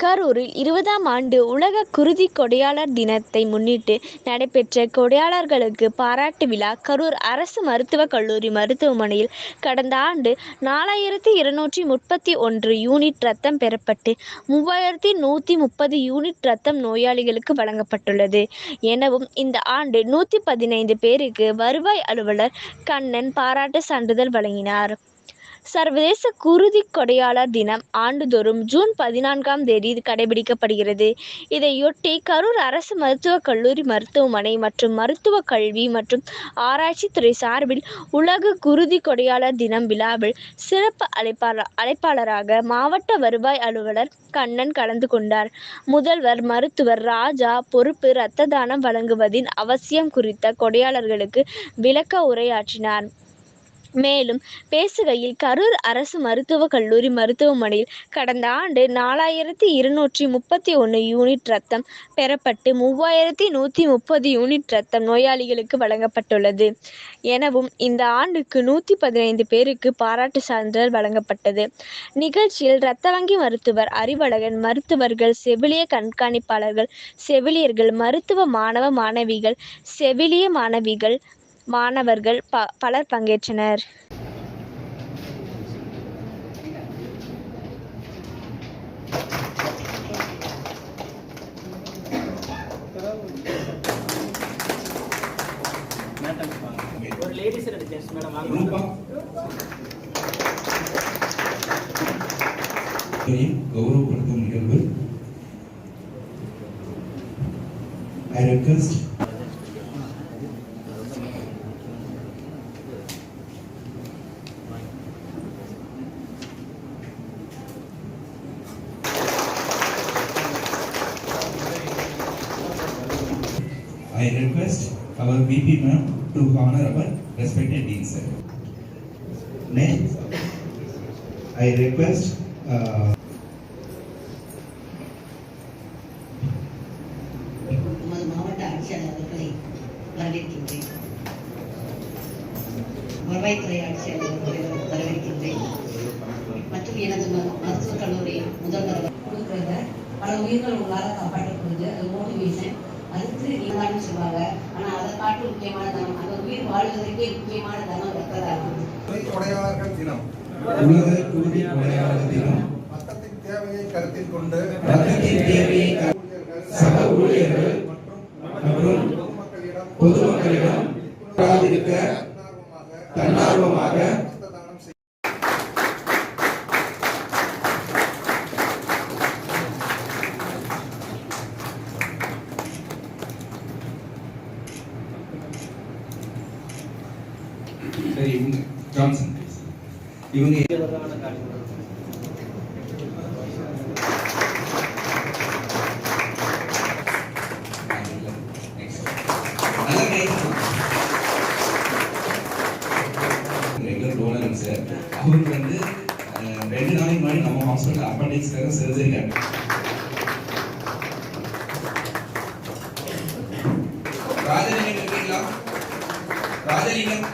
கரூரில் இருபதாம் ஆண்டு உலக குருதி கொடையாளர் தினத்தை முன்னிட்டு நடைபெற்ற கொடையாளர்களுக்கு பாராட்டு விழா கரூர் அரசு மருத்துவக் கல்லூரி மருத்துவமனையில் கடந்த ஆண்டு நாலாயிரத்தி இருநூற்றி முப்பத்தி ஒன்று யூனிட் ரத்தம் பெறப்பட்டு மூவாயிரத்தி நூற்றி முப்பது யூனிட் ரத்தம் நோயாளிகளுக்கு வழங்கப்பட்டுள்ளது. எனவும் இந்த ஆண்டு நூற்றி பதினைந்து பேருக்கு வருவாய் அலுவலர் கண்ணன் பாராட்டு சான்றிதழ் வழங்கினார். சர்வதேச குருதி கொடையாளர் தினம் ஆண்டுதோறும் ஜூன் பதினான்காம் தேதி கடைபிடிக்கப்படுகிறது. இதையொட்டி கரூர் அரசு மருத்துவக் கல்லூரி மருத்துவமனை மற்றும் மருத்துவ கல்வி மற்றும் ஆராய்ச்சித்துறை சார்பில் உலக குருதி கொடையாளர் தினம் விழாவில் சிறப்பு அழைப்பாளர் அழைப்பாளராக மாவட்ட வருவாய் அலுவலர் கண்ணன் கலந்து கொண்டார். முதல்வர் மருத்துவர் ராஜா பொறுப்பு இரத்த தானம் வழங்குவதின் அவசியம் குறித்த கொடையாளர்களுக்கு விளக்க உரையாற்றினார். மேலும் பேசுகையில் கரூர் அரசு மருத்துவக் கல்லூரி மருத்துவமனையில் கடந்த ஆண்டு நாலாயிரத்தி இருநூற்றி முப்பத்தி ஒன்று யூனிட் ரத்தம் பெறப்பட்டு மூவாயிரத்தி நூற்றி முப்பது யூனிட் ரத்தம் நோயாளிகளுக்கு வழங்கப்பட்டுள்ளது. எனவும் இந்த ஆண்டுக்கு நூற்றி பதினைந்து பேருக்கு பாராட்டு சான்றிதழ் வழங்கப்பட்டது. நிகழ்ச்சியில் இரத்த வங்கி மருத்துவர் அறிவழகன் மருத்துவர்கள் செவிலிய கண்காணிப்பாளர்கள் செவிலியர்கள் மருத்துவ மாணவ மாணவிகள் செவிலிய மாணவிகள் மாணவர்கள் ப பலர் பங்கேற்றனர். ஒரு லேடிஸ் மேடம் கௌரவப்படுத்தும் நிகழ்வு. I request I request our VP ma'am to honor our respected dean sir. Next, I request uh, நமது மாவட்ட ஆட்சியாளர் அவர்களை வரவேற்கின்றேன் வருவாய்த்துறை ஆட்சியாளர் அவர்களை வரவேற்கின்றேன் மற்றும் எனது ம- மருத்துவக் கல்லூரி முதல்வர் அவர் கொடுக்குறத பல உயிர்கள் உங்களால் காப்பாற்றப்படுது அது மோட்டிவேஷன் அடுத்து நீங்களான்னு சொல்லுவாங்க. ஆனால் அதை காட்டு முக்கியமான தனம் அந்த உயிர் வாழ்வதற்கே முக்கியமான தனம் ரத்த தானம் தினம். உலக குருதி தினம். தேவையை கருத்தில் கொண்டு தேவையை சக ஊழியர்கள் சரி இவங்க ஜான்சன் இவங்க சார் அவருக்கு வந்து ரெண்டு நாளைக்கு முன்னாடி நம்ம ஹாஸ்பிட்டல் அப்பண்டிக்ஸ்க்காக சர்ஜரி ராஜலிங்கம் இருக்கீங்களா ராஜலிங்கம்?